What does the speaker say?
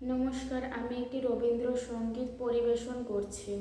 নমস্কার আমি একটি রবীন্দ্রসঙ্গীত পরিবেশন করছি।